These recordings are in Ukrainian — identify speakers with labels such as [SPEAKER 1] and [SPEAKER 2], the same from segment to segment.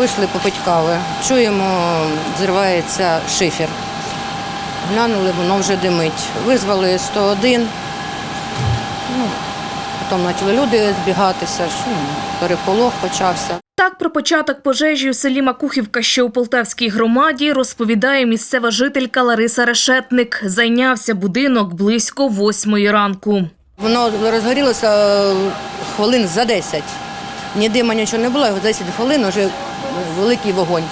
[SPEAKER 1] Вийшли попити кави. Чуємо, зривається шифер. Глянули, воно вже димить. Визвали 101. Ну, потім почали люди збігатися, ну, переполох почався.
[SPEAKER 2] Так про початок пожежі у селі Макухівка, що у Полтавській громаді, розповідає місцева жителька Лариса Решетник. Зайнявся будинок близько восьмої ранку.
[SPEAKER 1] Воно розгорілося е, хвилин за 10. Ні дима, нічого не було, за 10 хвилин вже великий вогонь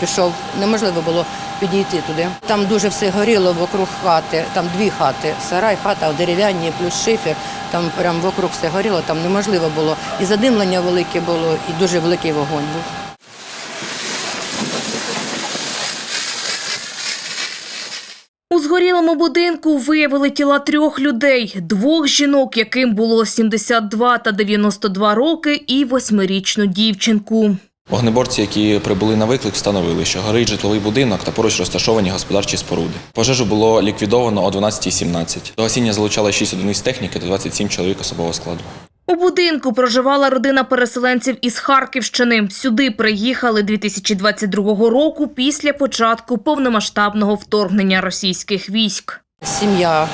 [SPEAKER 1] пішов. Неможливо було підійти туди. Там дуже все горіло вокруг хати, там дві хати, сарай, хата дерев'яні, плюс шифер. Там прям вокруг все горіло, там неможливо було. І задимлення велике було, і дуже великий вогонь був.
[SPEAKER 2] У згорілому будинку виявили тіла трьох людей: двох жінок, яким було 72 та 92 роки, і восьмирічну дівчинку.
[SPEAKER 3] Вогнеборці, які прибули на виклик, встановили, що горить житловий будинок та поруч розташовані господарчі споруди. Пожежу було ліквідовано о 12.17. До гасіння залучали 6 одиниць техніки та 27 чоловік особового складу.
[SPEAKER 2] У будинку проживала родина переселенців із Харківщини. Сюди приїхали 2022 року після початку повномасштабного вторгнення російських військ.
[SPEAKER 1] Сім'я,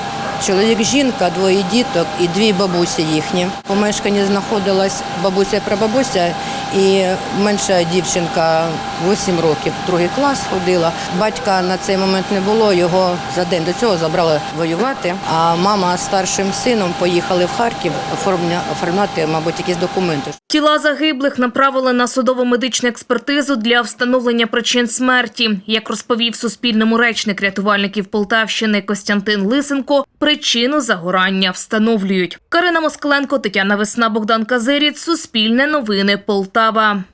[SPEAKER 1] чоловік, жінка, двоє діток і дві бабусі їхні. В помешканні знаходилась бабуся прабабуся, і менша дівчинка 8 років, другий клас ходила. Батька на цей момент не було, його за день до цього забрали воювати. А мама з старшим сином поїхали в Харків оформля- оформляти, мабуть, якісь документи.
[SPEAKER 2] Тіла загиблих направили на судово-медичну експертизу для встановлення причин смерті. Як розповів Суспільному речник рятувальників Полтавщини Костянтин Лисенко, причину загорання встановлюють. Карина Москаленко, Тетяна Весна, Богдан Казиріць, Суспільне новини Полтава.